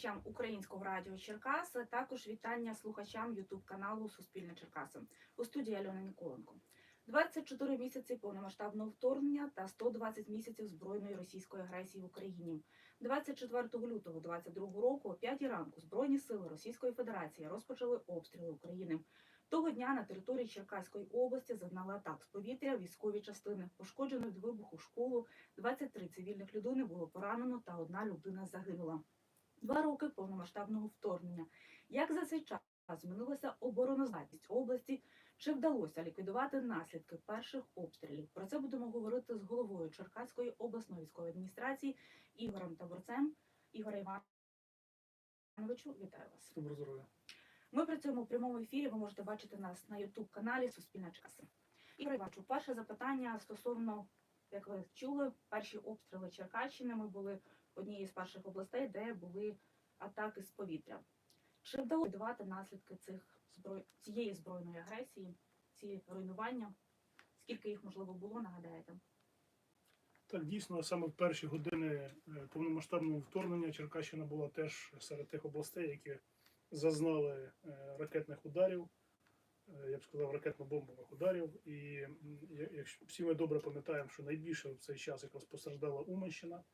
слухачам українського радіо Черкас, також вітання слухачам Ютуб каналу Суспільне Черкаси у студії Альона Ніколенко. 24 місяці повномасштабного вторгнення та 120 місяців збройної російської агресії в Україні. 24 лютого 2022 року о 5 ранку Збройні сили Російської Федерації розпочали обстріли України. Того дня на території Черкаської області зазнали атак з повітря військові частини. Пошкоджено від вибуху школу, 23 цивільних людини було поранено та одна людина загинула. Два роки повномасштабного вторгнення. Як за цей час змінилася обороноздатність області? Чи вдалося ліквідувати наслідки перших обстрілів? Про це будемо говорити з головою Черкаської обласної військової адміністрації Ігорем Таборцем. Ігоре Івановичу, вітаю вас. Добро здоров'я. Ми працюємо в прямому ефірі. Ви можете бачити нас на Ютуб каналі Суспільна Черкаси. Ігор Івановичу, перше запитання стосовно, як ви чули, перші обстріли Черкащини. Ми були однією з перших областей, де були атаки з повітря. Чи вдалося ліквідувати наслідки цих зброй цієї збройної агресії, ці руйнування? Скільки їх можливо було, нагадаєте? Так, дійсно, саме в перші години е, повномасштабного вторгнення Черкащина була теж серед тих областей, які зазнали е, ракетних ударів, я б сказав, ракетно-бомбових ударів. І якщо всі ми добре пам'ятаємо, що найбільше в цей час якраз постраждала Уманщина.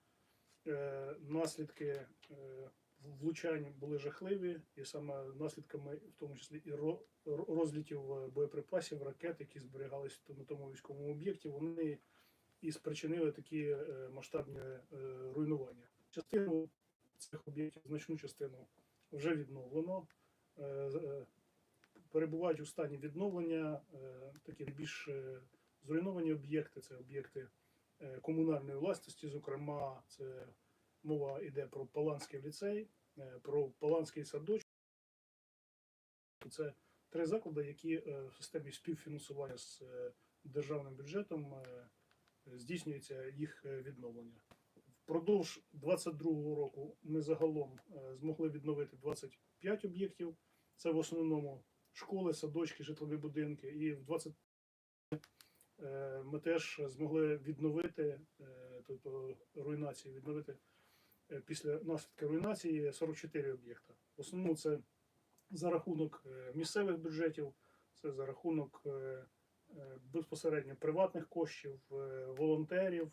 Е, Наслідки е, влучань були жахливі, і саме наслідками, в тому числі і ро- ро- розлітів е, боєприпасів, ракет, які зберігалися на тому військовому об'єкті, вони і спричинили такі е, масштабні е, руйнування. Частину цих об'єктів, значну частину вже відновлено. Перебувають у стані відновлення е, такі більш е, зруйновані об'єкти, це об'єкти е, комунальної власності, зокрема, це мова йде про Паланський ліцей, про Паланський садочок. Це три заклади, які в системі співфінансування з державним бюджетом здійснюється їх відновлення. Впродовж 22-го року ми загалом змогли відновити 25 об'єктів. Це в основному школи, садочки, житлові будинки. І в 20 е, ми теж змогли відновити, е, тобто руйнації, відновити е, після наслідки руйнації 44 об'єкта. В основному це за рахунок місцевих бюджетів, це за рахунок безпосередньо приватних коштів, волонтерів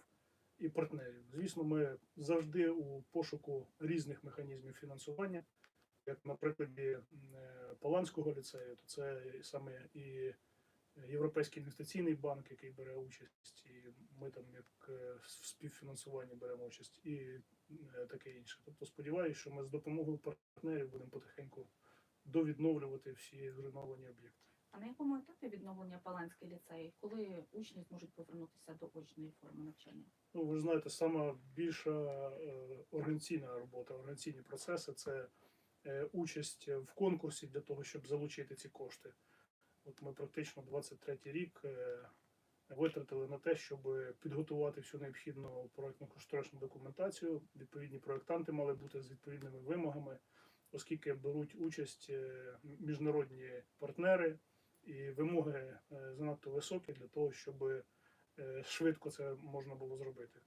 і партнерів. Звісно, ми завжди у пошуку різних механізмів фінансування. Як на прикладі е, Паланського ліцею, то це саме і Європейський інвестиційний банк, який бере участь, і ми там як е, в співфінансуванні беремо участь, і е, таке інше. Тобто сподіваюся, що ми з допомогою партнерів будемо потихеньку довідновлювати всі зруйновані об'єкти. А на якому етапі відновлення Паланський ліцей? Коли учні зможуть повернутися до очної форми навчання? Ну, ви ж знаєте, сама більша організаційна робота, організаційні процеси це участь в конкурсі для того, щоб залучити ці кошти. От ми практично 23 рік е, витратили на те, щоб підготувати всю необхідну проектну кошторисну документацію. Відповідні проектанти мали бути з відповідними вимогами, оскільки беруть участь е, міжнародні партнери, і вимоги е, занадто високі для того, щоб е, швидко це можна було зробити.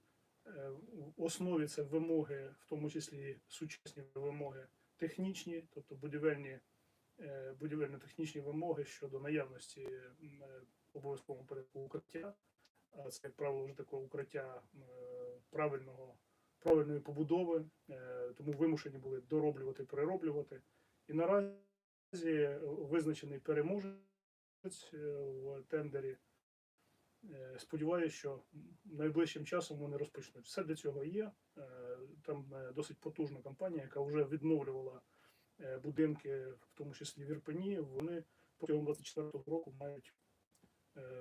Е, В основі це вимоги, в тому числі сучасні вимоги технічні, тобто будівельні, е, будівельно-технічні вимоги щодо наявності е, обов'язковому порядку укриття. А це, як правило, вже таке укриття е, правильного, правильної побудови, тому вимушені були дороблювати, перероблювати. І наразі визначений переможець в тендері. Е, Сподіваюся, що найближчим часом вони розпочнуть. Все для цього є. Е, Там е, досить потужна компанія, яка вже відновлювала будинки, в тому числі в Ірпені. Вони протягом 24-го року мають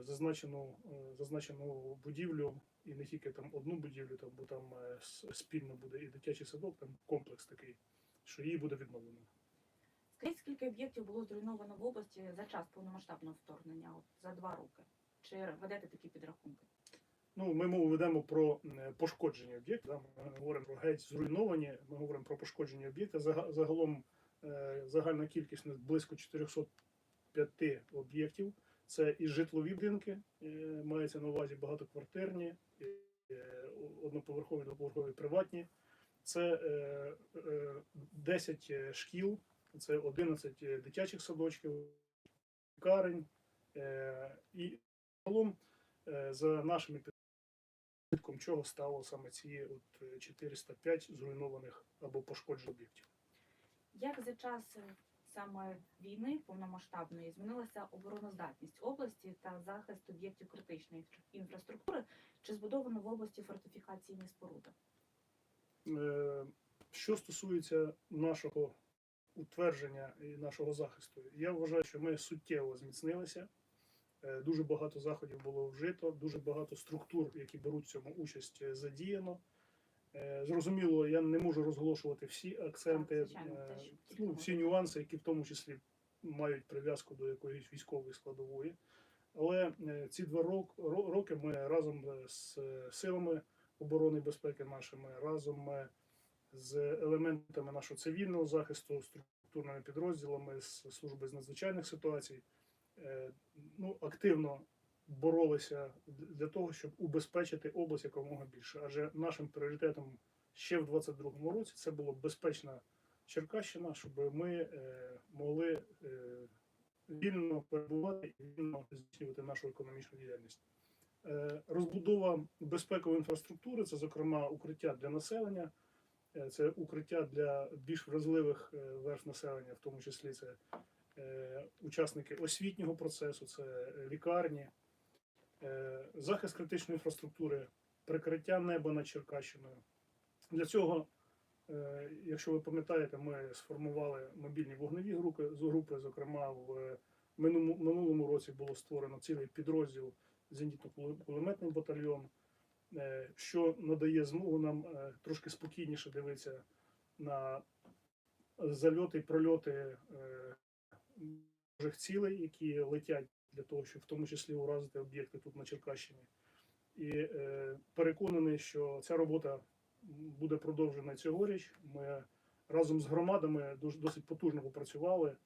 зазначену, зазначену будівлю, і не тільки там одну будівлю, там, бо там спільно буде і дитячий садок, там комплекс такий, що її буде відновлено. Скажіть, скільки об'єктів було зруйновано в області за час повномасштабного вторгнення, от за два роки? Чи ведете такі підрахунки? Ну, ми мову ведемо про пошкоджені об'єкти. Да? Ми говоримо про геть зруйновані, ми говоримо про пошкоджені об'єкти. Загалом е, загальна кількість близько 405 об'єктів. Це і житлові будинки, е, мається на увазі багатоквартирні, е, одноповерхові, двоповерхові приватні Це е, е, 10 шкіл, це 11 дитячих садочків, лікарень. І загалом е, за нашими підком чого стало саме ці от е, 405 зруйнованих або пошкоджених об'єктів. Як за час е, саме війни повномасштабної змінилася обороноздатність області та захист об'єктів критичної інфраструктури? Чи збудовано в області фортифікаційні споруди? Е, Що стосується нашого утвердження і нашого захисту, я вважаю, що ми суттєво зміцнилися. Е, Дуже багато заходів було вжито, дуже багато структур, які беруть в цьому участь, е, задіяно. Е, Зрозуміло, я не можу розголошувати всі акценти, ну, всі нюанси, які в тому числі мають прив'язку до якоїсь військової складової. Але ці два роки ми разом з силами оборони і безпеки нашими, разом з елементами нашого цивільного захисту, структурними підрозділами з служби з надзвичайних ситуацій, ну, активно боролися для того, щоб убезпечити область якомога більше. Адже нашим пріоритетом ще в 22-му році це було безпечна Черкащина, щоб ми е, могли е, вільно перебувати і вільно здійснювати нашу економічну діяльність. Е, Розбудова безпекової інфраструктури це, зокрема, укриття для населення, е, це укриття для більш вразливих е, верств населення, в тому числі це е, учасники освітнього процесу, це е, лікарні, е, захист критичної інфраструктури, прикриття неба над Черкащиною. Для цього, е, якщо ви пам'ятаєте, ми сформували мобільні вогневі групи, групи. Зокрема, в минулому, році було створено цілий підрозділ зенітно-кулеметний батальйон, е, що надає змогу нам е, трошки спокійніше дивитися на зальоти прольоти е, ворожих цілей, які летять для того, щоб в тому числі уразити об'єкти тут на Черкащині. І е, переконаний, що ця робота буде продовжена цьогоріч. Ми разом з громадами дуже досить потужно попрацювали.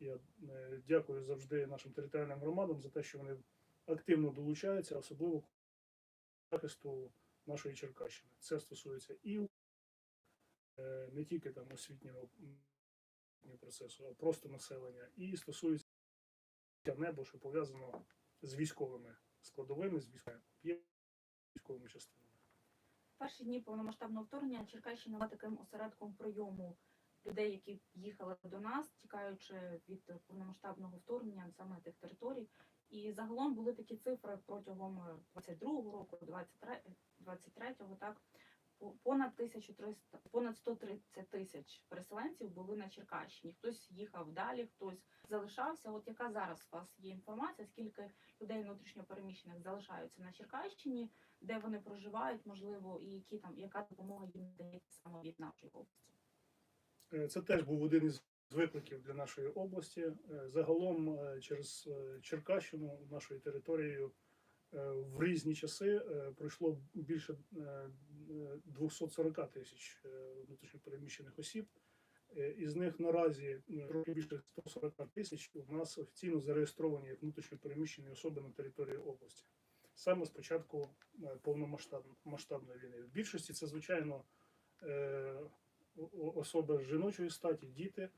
Я е, дякую завжди нашим територіальним громадам за те, що вони активно долучаються, особливо захисту нашої Черкащини. Це стосується і е, не тільки там освітнього процесу, а просто населення, і стосується небо, що пов'язано з військовими складовими, з військовими військовими частинами. Перші дні повномасштабного вторгнення Черкащина була таким осередком прийому людей, які їхали до нас, тікаючи від повномасштабного вторгнення саме тих територій. І загалом були такі цифри протягом 22-го року, 23 23-го, так понад 1300, понад 130 тисяч переселенців були на Черкащині. Хтось їхав далі, хтось залишався. От яка зараз у вас є інформація, скільки людей внутрішньопереміщених залишаються на Черкащині? де вони проживають, можливо, і які там яка допомога їм дається саме від нашої області. Е, Це теж був один із викликів для нашої області. Е, Загалом е, через Черкащину нашою територією в різні часи пройшло більше 240 тисяч е, внутрішньопереміщених осіб. Е, Із них наразі е, трохи більше 140 тисяч у нас офіційно зареєстровані як внутрішньопереміщені особи на території області. Саме з початку е, війни. В більшості це, звичайно, особи жіночої статі, діти,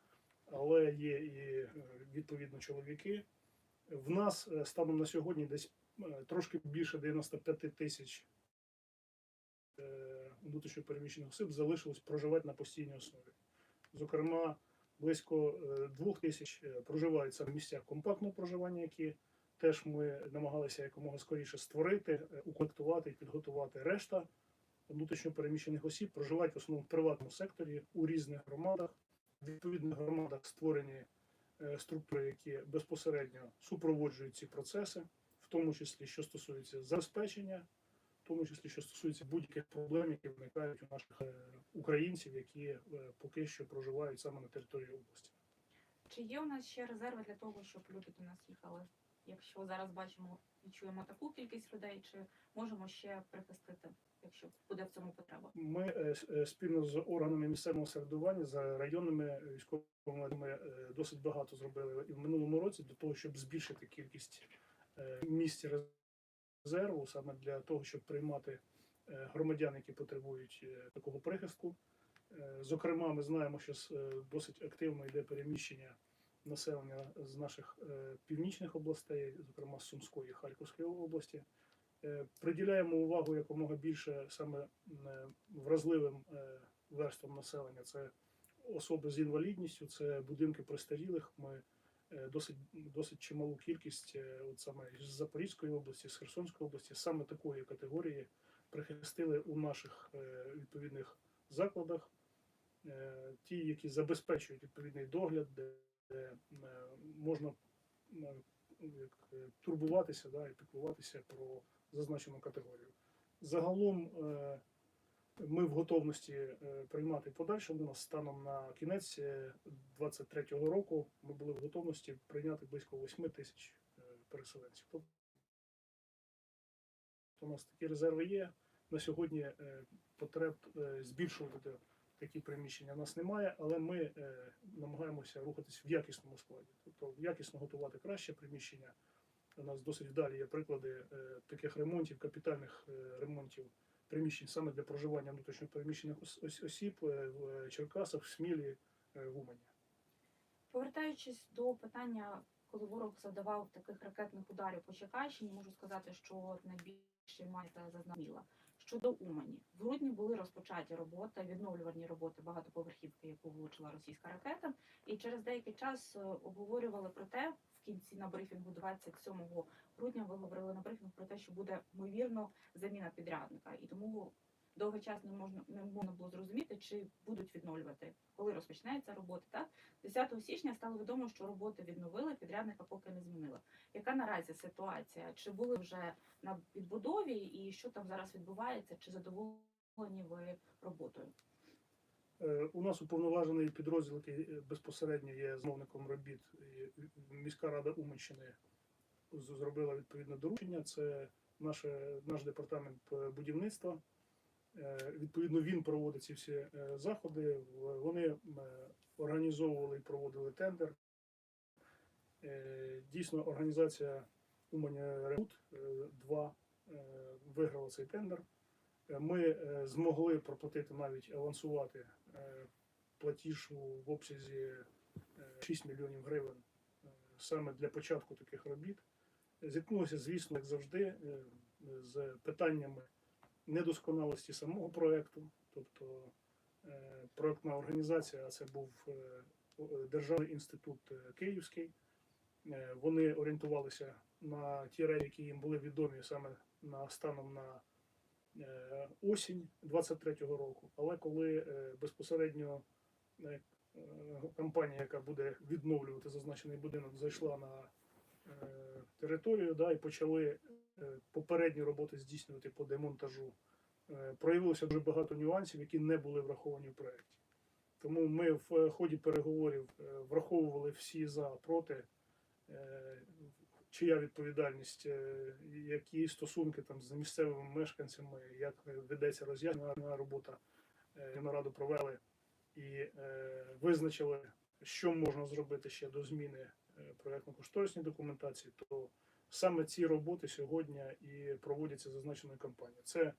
але є і відповідно чоловіки. В нас станом на сьогодні десь трошки більше 95 тисяч внутрішньопереміщених осіб залишилось проживати на постійній основі. Зокрема, близько е, двох тисяч е, проживають саме в місцях компактного проживання, які теж ми намагалися якомога скоріше створити, е, укомплектувати і підготувати. Решта внутрішньопереміщених осіб проживають в основному в приватному секторі у різних громадах. В відповідних громадах створені е, структури, які безпосередньо супроводжують ці процеси, в тому числі що стосується забезпечення, тому числі що стосується будь-яких проблем, які виникають у наших е, українців, які е, поки що проживають саме на території області. Чи є у нас ще резерви для того, щоб люди до нас їхали? Якщо зараз бачимо і чуємо таку кількість людей, чи можемо ще прихистити, якщо буде в цьому потреба? Ми е, спільно з органами місцевого самоврядування, за районними військовими ми досить багато зробили і в минулому році для того, щоб збільшити кількість місць резерву саме для того, щоб приймати е, громадян, які потребують е, такого прихистку. Е, Зокрема, ми знаємо, що досить активно йде переміщення населення з наших північних областей, зокрема з Сумської і Харківської області. Приділяємо увагу якомога більше саме вразливим верствам населення. Це особи з інвалідністю, це будинки престарілих. Ми досить, досить чималу кількість е, от саме з Запорізької області, з Херсонської області, саме такої категорії прихистили у наших е, відповідних закладах. Е, Ті, які забезпечують відповідний догляд, де, е, можна е, е, турбуватися да, і піклуватися про зазначену категорію. Загалом е, ми в готовності е, приймати подальше. У нас станом на кінець 2023 року ми були в готовності прийняти близько 8 тисяч е, переселенців. Тобто у нас такі резерви є. На сьогодні е, потреб е, збільшувати такі приміщення у нас немає, але ми е, намагаємося рухатись в якісному складі, тобто якісно готувати краще приміщення. У нас досить вдалі є приклади е, таких ремонтів, капітальних е, ремонтів приміщень саме для проживання внутрішньопереміщених ос- ос- осіб е, в Черкасах, в Смілі, е, в Умані. Повертаючись до питання, коли ворог завдавав таких ракетних ударів по Черкащині, можу сказати, що найбільше маєте зазнаміла. Щодо Умані, в грудні були розпочаті роботи, відновлювальні роботи багатоповерхівки, яку влучила російська ракета, і через деякий час е, обговорювали про те, кінці на брифінгу 27 грудня ви говорили на брифінгу про те, що буде ймовірно заміна підрядника, і тому довгий час не можна не можна було зрозуміти, чи будуть відновлювати, коли розпочнеться робота. Так 10 січня стало відомо, що роботи відновили, підрядника поки не змінили. Яка наразі ситуація? Чи були вже на відбудові, і що там зараз відбувається? Чи задоволені ви роботою? Е, У нас уповноважений підрозділ, який е, безпосередньо є замовником робіт. Міська рада Уманщини зробила відповідне доручення. Це наше, наш департамент е, будівництва. Відповідно, він проводить ці всі заходи. Вони організовували і проводили тендер. Дійсно, організація Умані Ремут 2 виграла цей тендер. Ми змогли проплатити навіть авансувати платіж в обсязі е, 6 мільйонів гривень е, саме для початку таких робіт. Зіткнулося, звісно, як завжди, е, з питаннями недосконалості самого проекту, тобто е, проектна організація, а це був е, Державний інститут е, Київський. Е, Вони орієнтувалися на ті речі, які їм були відомі саме на станом на е, осінь 23-го року. Але коли е, безпосередньо е, е, компанія, яка буде відновлювати зазначений будинок, зайшла на е, територію да, і почали е, попередні роботи здійснювати по демонтажу, е, проявилося дуже багато нюансів, які не були враховані в проєкті. Тому ми в е, ході переговорів е, враховували всі за проти, е, чия відповідальність, е, які стосунки там з місцевими мешканцями, як ведеться роз'яснена робота. Е, Нараду провели і е, визначили, що можна зробити ще до зміни проєктно-кошторисної документації, то саме ці роботи сьогодні і проводяться зазначеною компанією. Це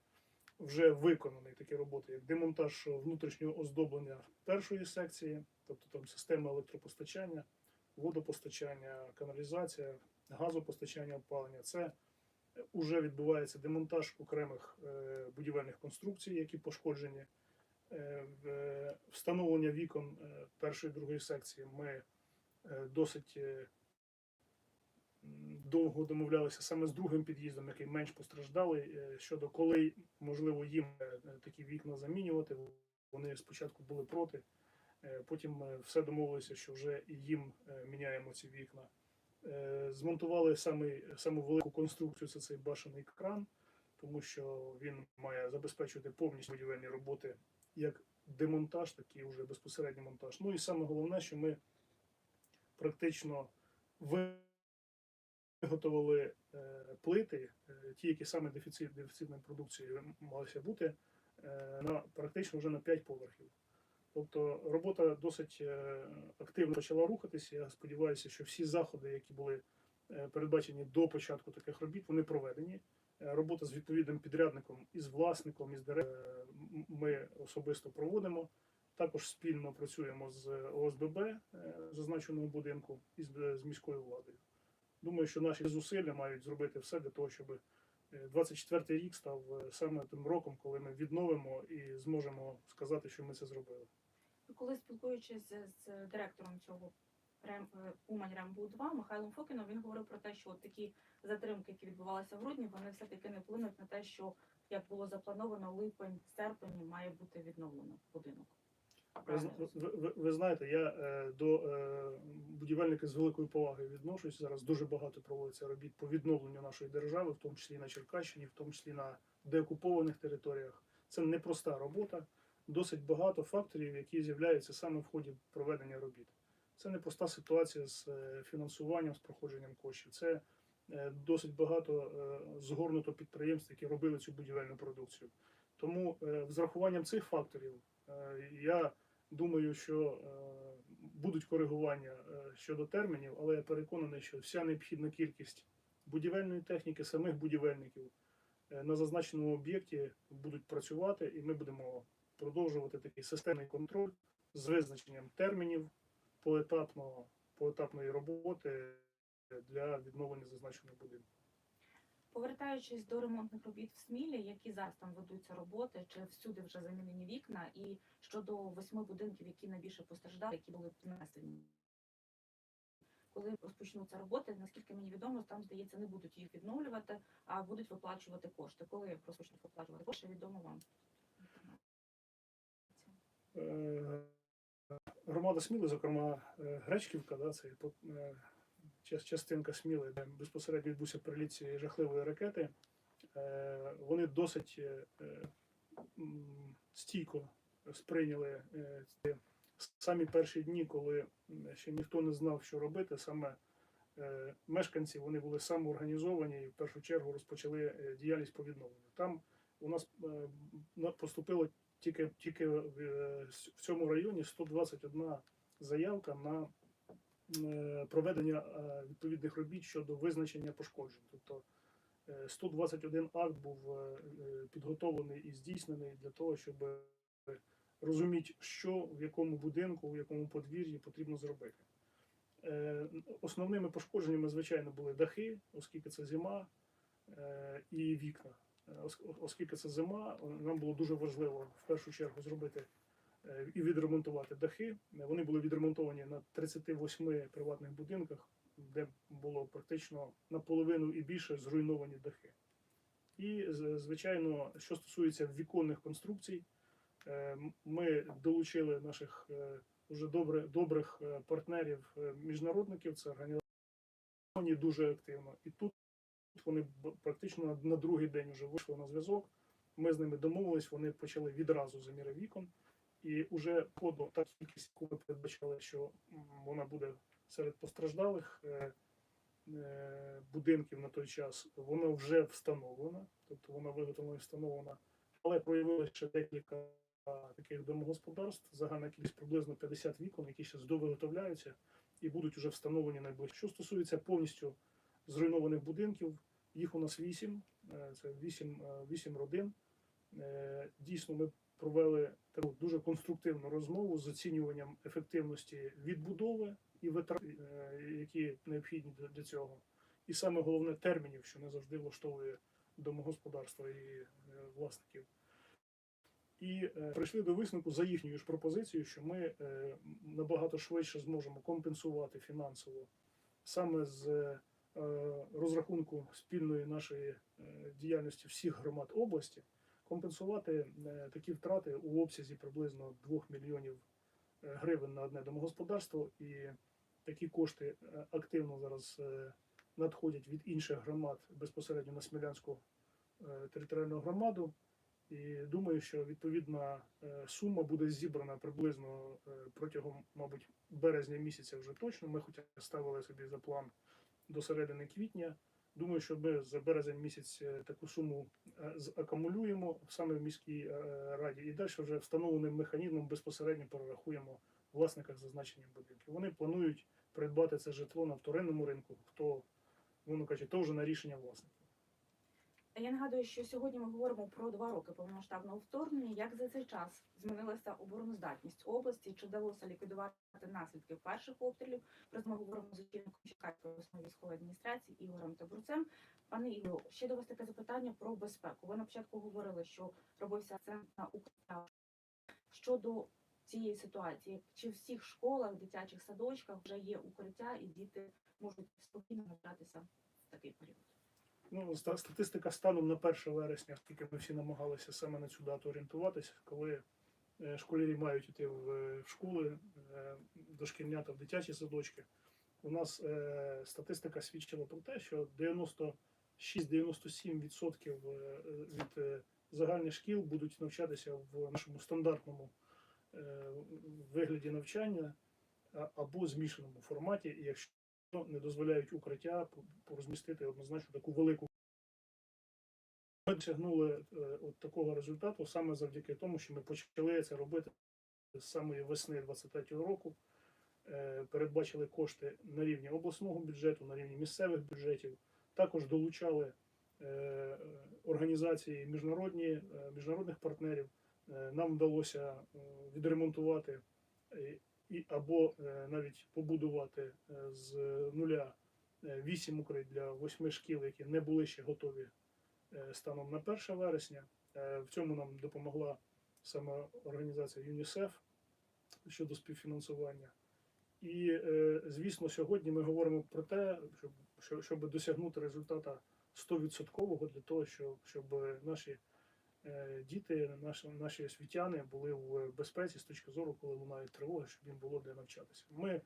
вже виконані такі роботи, як демонтаж внутрішнього оздоблення першої секції, тобто там система електропостачання, водопостачання, каналізація, газопостачання, опалення. Це вже відбувається демонтаж окремих е, будівельних конструкцій, які пошкоджені. Е, Встановлення вікон е, першої другої секції ми е, досить е, довго домовлялися саме з другим під'їздом, який менш постраждалий, е, щодо коли можливо їм е, такі вікна замінювати. Вони спочатку були проти, е, потім е, все домовилися, що вже і їм е, міняємо ці вікна. Е, Змонтували самий, саму велику конструкцію, це цей башений кран, тому що він має забезпечувати повністю будівельні роботи як демонтаж, так і вже безпосередній монтаж. Ну і саме головне, що ми практично виготовили е, плити, е, ті, які саме дефіцит, дефіцитної продукції малися бути, на практично вже на 5 поверхів. Тобто робота досить е, активно почала рухатися. Я сподіваюся, що всі заходи, які були е, передбачені до початку таких робіт, вони проведені. Е, Робота з відповідним підрядником і з власником, і з директором ми особисто проводимо. Також спільно працюємо з ОСББ зазначеного будинку і з, міською владою. Думаю, що наші зусилля мають зробити все для того, щоб 24 рік став саме тим роком, коли ми відновимо і зможемо сказати, що ми це зробили. Коли спілкуючись з, директором цього Рем, е, Умань Рембу 2 Михайлом Фокіном, він говорив про те, що такі затримки, які відбувалися в грудні, вони все-таки не вплинуть на те, що як було заплановано, липень, серпень має бути відновлено будинок. Ви, ви, ви, знаєте, я е, до е, будівельників з великою повагою відношусь. Зараз дуже багато проводиться робіт по відновленню нашої держави, в тому числі на Черкащині, в тому числі на деокупованих територіях. Це непроста робота, досить багато факторів, які з'являються саме в ході проведення робіт. Це непроста ситуація з е, фінансуванням, з проходженням коштів. Це е, досить багато е, згорнуто підприємств, які робили цю будівельну продукцію. Тому з рахуванням цих факторів я думаю, що будуть коригування щодо термінів, але я переконаний, що вся необхідна кількість будівельної техніки, самих будівельників на зазначеному об'єкті будуть працювати, і ми будемо продовжувати такий системний контроль з визначенням термінів поетапного, поетапної роботи для відновлення зазначеного будинку. Повертаючись до ремонтних робіт в Смілі, які зараз там ведуться роботи, чи всюди вже замінені вікна, і щодо восьми будинків, які найбільше постраждали, які були піднесені. Коли розпочнуться роботи, наскільки мені відомо, там здається, не будуть їх відновлювати, а будуть виплачувати кошти. Коли розпочнуть виплачувати кошти, відомо вам. Е, Громада Сміли, зокрема е, Гречківка, да, це е, частинка Сміли, де безпосередньо відбувся приліт цієї жахливої ракети. Вони досить стійко сприйняли ці самі перші дні, коли ще ніхто не знав, що робити. Саме мешканці вони були самоорганізовані і в першу чергу розпочали діяльність по відновленню. Там у нас на- поступило тільки, тільки в, е, цьому районі 121 заявка на е, проведення е, відповідних робіт щодо визначення пошкоджень. Тобто е, 121 акт був підготовлений і здійснений для того, щоб розуміти, що в якому будинку, в якому подвір'ї потрібно зробити. Основними пошкодженнями, звичайно, були дахи, оскільки це зима, і вікна. Е, ос- Оскільки це зима, нам було дуже важливо в першу чергу зробити е, і відремонтувати дахи. Вони були відремонтовані на 38 приватних будинках, де було практично наполовину і більше зруйновані дахи. І, звичайно, що стосується віконних конструкцій, е, ми долучили наших уже добре, добрих партнерів, міжнародників, це організовані дуже активно. І тут вони практично на- другий день вже вийшли на зв'язок. Ми з ними домовились, вони почали відразу заміри вікон. І вже по та кількість, яку ми передбачали, що вона буде серед постраждалих е, е, будинків на той час, вона вже встановлена, тобто вона виготовлена і встановлена, але проявилося ще декілька таких домогосподарств, загальна кількість приблизно 50 вікон, які ще довиготовляються і будуть вже встановлені найближче. Що стосується повністю зруйнованих будинків, їх у нас 8, це 8, 8 родин. Е, Дійсно, ми провели таку дуже конструктивну розмову з оцінюванням ефективності відбудови і витрат, е, які необхідні для- цього. І саме головне термінів, що не завжди влаштовує домогосподарства і е, власників. І е, прийшли до висновку за їхньою ж пропозицією, що ми е, набагато швидше зможемо компенсувати фінансово саме з е, розрахунку спільної нашої е, діяльності всіх громад області, компенсувати е, такі втрати у обсязі приблизно 2 мільйонів е, гривень на одне домогосподарство. І такі кошти е, активно зараз е, надходять від інших громад безпосередньо на Смілянську е, територіальну громаду. І думаю, що відповідна е, сума буде зібрана приблизно е, протягом, мабуть, березня місяця вже точно. Ми хоча ставили собі за план до середини квітня. Думаю, що ми за березень місяць е, таку суму акумулюємо закумулюємо саме в міській е, раді, і далі вже встановленим механізмом безпосередньо перерахуємо власниках зазначення будинків. Вони планують придбати це житло на вторинному ринку, хто, воно каже, то вже на рішення власників. Я нагадую, що сьогодні ми говоримо про два роки повномасштабного вторгнення. Як за цей час змінилася обороноздатність області? Чи вдалося ліквідувати наслідки перших обстрілів? Про це ми говоримо з очільником Черкаської обласної військової адміністрації Ігорем Табурцем. Пане Ігорю, ще до вас таке запитання про безпеку. Ви на початку говорили, що робився акцент на укриття. Щодо цієї ситуації, чи в всіх школах, дитячих садочках вже є укриття, і діти можуть спокійно навчатися в такий період? Ну, статистика станом на 1 вересня, оскільки ми всі намагалися саме на цю дату орієнтуватися, коли е, школярі мають йти в, в школи, е, дошкільнята в дитячі садочки. У нас е, статистика свідчила про те, що 96-97% е, від е, загальних шкіл будуть навчатися в нашому стандартному е, вигляді навчання або змішаному форматі, якщо не дозволяють укриття порозмістити однозначно таку велику. Ми досягнули е, от такого результату саме завдяки тому, що ми почали це робити з самої весни 23-го року. Е, Передбачили кошти на рівні обласного бюджету, на рівні місцевих бюджетів. Також долучали е, організації міжнародні, міжнародних партнерів. Нам вдалося відремонтувати і або е, навіть побудувати е, з нуля е, вісім укрить для восьми шкіл, які не були ще готові станом на 1 вересня. В цьому нам допомогла саме організація ЮНІСЕФ щодо співфінансування. І, звісно, сьогодні ми говоримо про те, щоб, щоб досягнути результата 100% для того, щоб, наші діти, наші, наші освітяни були в безпеці з точки зору, коли лунають тривоги, щоб їм було де навчатися. Ми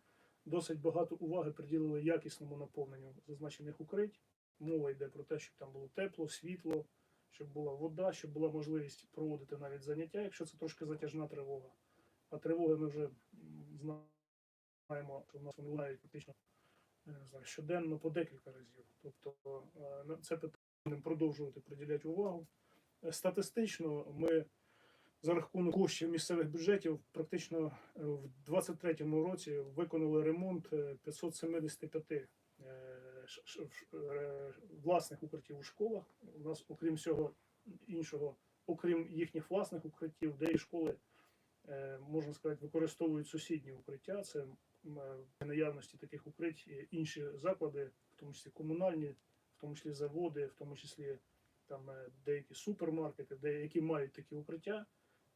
досить багато уваги приділили якісному наповненню зазначених укрить. Мова йде про те, щоб там було тепло, світло, щоб була вода, щоб була можливість проводити навіть заняття, якщо це трошки затяжна тривога. А тривоги ми вже знаємо, що в нас вони лунають фактично я не знаю, щоденно по декілька разів. Тобто е, це питання продовжувати приділяти увагу. Статистично ми за рахунок коштів місцевих бюджетів практично е, в 2023 році виконали ремонт е, 575 е, е, власних укриттів у школах. У нас, окрім всього іншого, окрім їхніх власних укриттів, де і школи, можна сказати, використовують сусідні укриття. Це наявності таких укрить і інші заклади, в тому числі комунальні, в тому числі заводи, в тому числі там е, деякі супермаркети, де які мають такі укриття,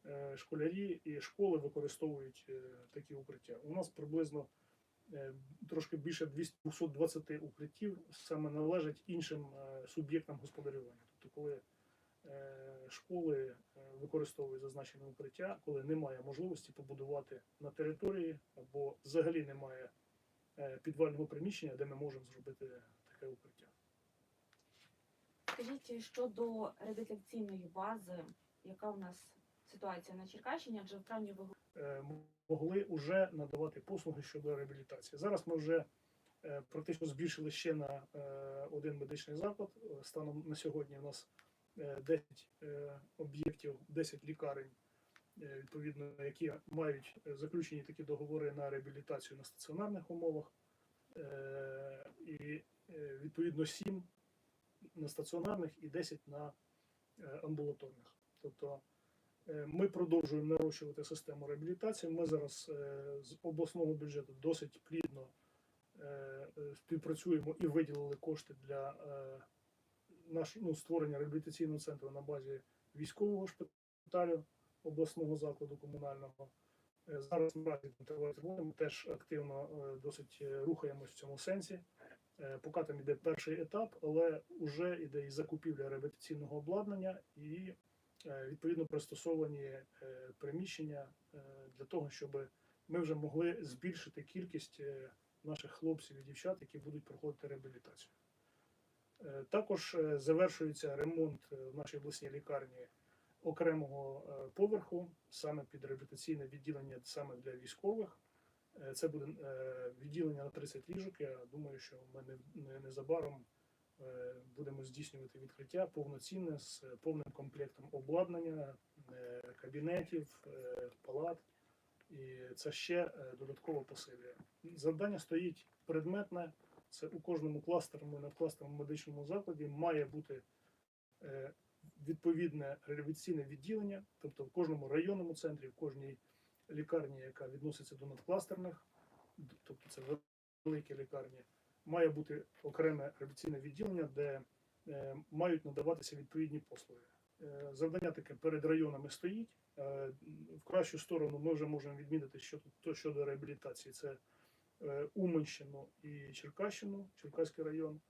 е, школярі і школи використовують е, такі укриття. У нас приблизно трошки більше 220 укриттів саме належать іншим суб'єктам господарювання. Тобто, коли школи використовують зазначене укриття, коли немає можливості побудувати на території або взагалі немає підвального приміщення, де ми можемо зробити таке укриття. Скажіть щодо реабілітаційної бази, яка у нас ситуація на Черкащині? Адже в травні ви е, могли вже надавати послуги щодо реабілітації. Зараз ми вже е, практично збільшили ще на е, один медичний заклад. Станом на сьогодні у нас е, 10 е, об'єктів, 10 лікарень, відповідно, які мають заключені такі договори на реабілітацію на стаціонарних умовах. І відповідно 7 на стаціонарних і 10 на е, амбулаторних. Тобто Е, Ми продовжуємо нарощувати систему реабілітації. Ми зараз е, з обласного бюджету досить плідно співпрацюємо і виділили кошти для наш, ну, створення реабілітаційного центру на базі військового шпиталю обласного закладу комунального. Зараз наразі роботи, ми теж активно досить рухаємось в цьому сенсі. Е, Поки там іде перший етап, але вже іде і закупівля реабілітаційного обладнання і е, відповідно пристосовані е, приміщення для того, щоб ми вже могли збільшити кількість наших хлопців і дівчат, які будуть проходити реабілітацію. Також завершується ремонт в нашій обласній лікарні окремого поверху, саме під реабілітаційне відділення саме для військових. Е, Це буде е, відділення на 30 ліжок. Я думаю, що ми не- не- незабаром е, будемо здійснювати відкриття повноцінне з повним комплектом обладнання, кабінетів, палат. І це ще додатково посилює. Завдання стоїть предметне. Це у кожному кластерному і надкластерному медичному закладі має бути відповідне реабілітаційне відділення, тобто в кожному районному центрі, в кожній лікарні, яка відноситься до надкластерних, тобто це великі лікарні, має бути окреме реабілітаційне відділення, де е, мають надаватися відповідні послуги. Е, Завдання таке перед районами стоїть. Е, В кращу сторону ми вже можемо відмітити, що то щодо реабілітації. Це Уманщину і Черкащину, Черкаський район.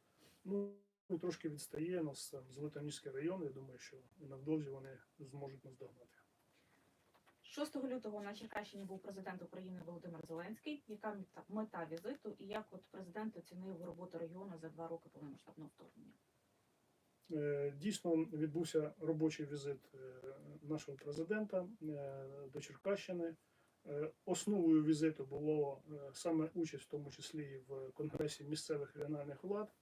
Ну трошки відстає нас там Золотоніський район. Я думаю, що невдовзі вони зможуть нас догнати. 6 лютого на Черкащині був президент України Володимир Зеленський. Яка мета, мета візиту і як от президент оцінив роботу регіону за два роки повномасштабного вторгнення? Е, Дійсно відбувся робочий візит е, нашого президента е, до Черкащини. Основою візиту було саме участь, в тому числі в Конгресі місцевих регіональних влад.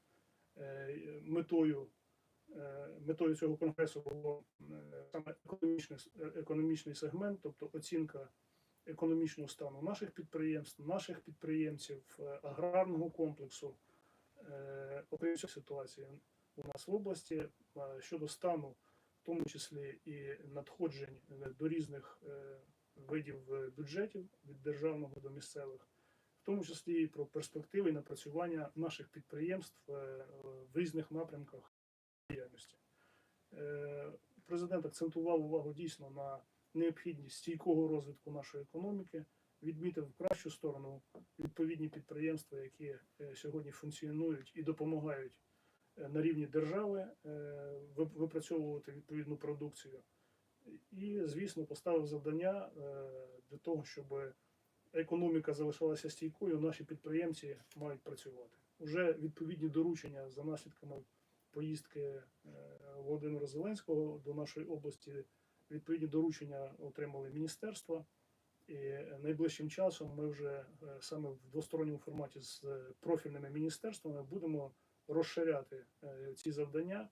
Метою, метою цього конгресу було е, саме економічний, е, економічний сегмент, тобто оцінка економічного стану наших підприємств, наших підприємців, е, аграрного комплексу, е, окрім ситуації у нас в області е, щодо стану, в тому числі і надходжень е, до різних е, видів е, бюджетів від державного до місцевих, в тому числі і про перспективи і напрацювання наших підприємств е, в різних напрямках діяльності. Е, Президент акцентував увагу дійсно на необхідність стійкого розвитку нашої економіки, відмітив в кращу сторону відповідні підприємства, які е, сьогодні функціонують і допомагають е, на рівні держави випрацьовувати відповідну продукцію. І, звісно, поставив завдання для того, щоб економіка залишалася стійкою, наші підприємці мають працювати. Уже відповідні доручення за наслідками поїздки е, Володимира Зеленського до нашої області. Відповідні доручення отримали міністерства, і найближчим часом ми вже е, саме в двосторонньому форматі з е, профільними міністерствами будемо розширяти ці завдання,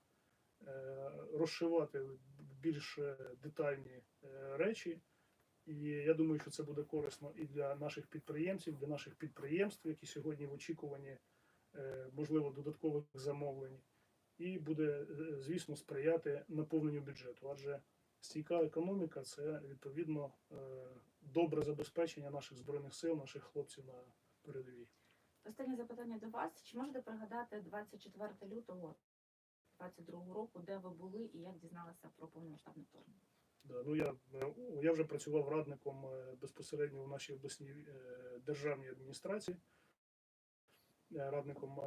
розшивати більш детальні речі. І я думаю, що це буде корисно і для наших підприємців, для наших підприємств, які сьогодні в очікуванні можливо додаткових замовлень, і буде, е, звісно, сприяти наповненню бюджету. Адже стійка економіка це відповідно е, добре забезпечення наших збройних сил, наших хлопців на передовій. Останнє запитання до вас. Чи можете пригадати 24 лютого 22 року, де ви були і як дізналися про повномасштабне вторгнення? Да, ну я, е, я вже працював радником безпосередньо в нашій обласній державній адміністрації, радником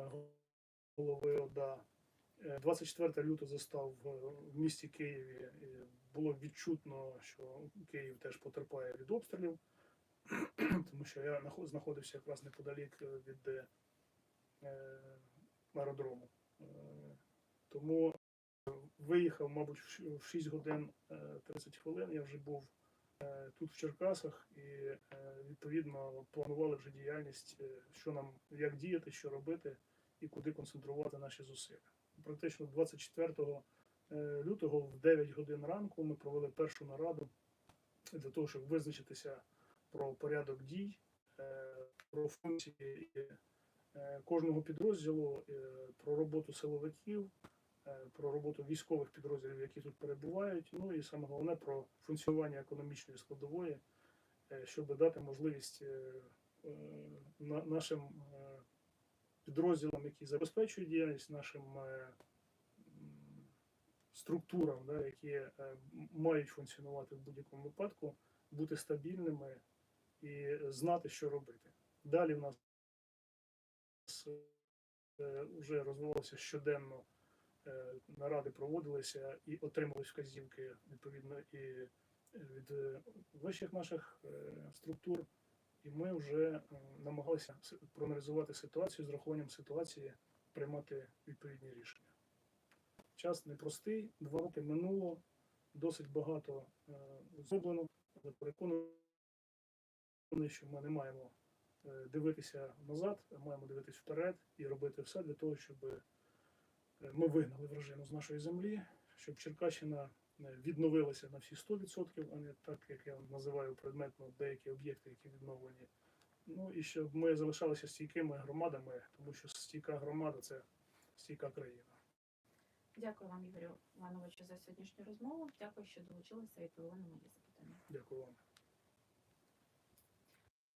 голови ОДА. Е, 24 лютого застав в місті Києві. Було відчутно, що Київ теж потерпає від обстрілів, тому що я знаходився якраз неподалік е, від е, е, аеродрому. Е, Тому виїхав, мабуть, в 6 годин е, 30 хвилин. Я вже був е, тут в Черкасах і е, відповідно планували вже діяльність, е, що нам як діяти, що робити і куди концентрувати наші зусилля. Практично 24 е, лютого в 9 годин ранку ми провели першу нараду для того, щоб визначитися про порядок дій, е, про функції е, кожного підрозділу, про роботу силовиків, про роботу військових підрозділів, які тут перебувають. Ну і саме головне про функціонування економічної складової, щоб дати можливість на- нашим підрозділам, які забезпечують діяльність, нашим е, структурам, да, які е, мають функціонувати в будь-якому випадку, бути стабільними і знати, що робити. Далі в нас е, вже розвивалося щоденно наради проводилися і отримали вказівки відповідно і від вищих наших структур. І ми вже намагалися проаналізувати ситуацію з рахуванням ситуації, приймати відповідні рішення. Час непростий, два роки минуло, досить багато е, зроблено, але переконаний, що ми не маємо е, дивитися назад, а маємо дивитися вперед і робити все для того, щоб е, ми вигнали вражину з нашої землі, щоб Черкащина відновилася на всі 100%, а не так, як я називаю предметно деякі об'єкти, які відновлені. Ну і щоб ми залишалися стійкими громадами, тому що стійка громада це стійка країна. Дякую вам, Ігорю Івановичу, за сьогоднішню розмову. Дякую, що долучилися і відповіли на мої запитання. Дякую вам.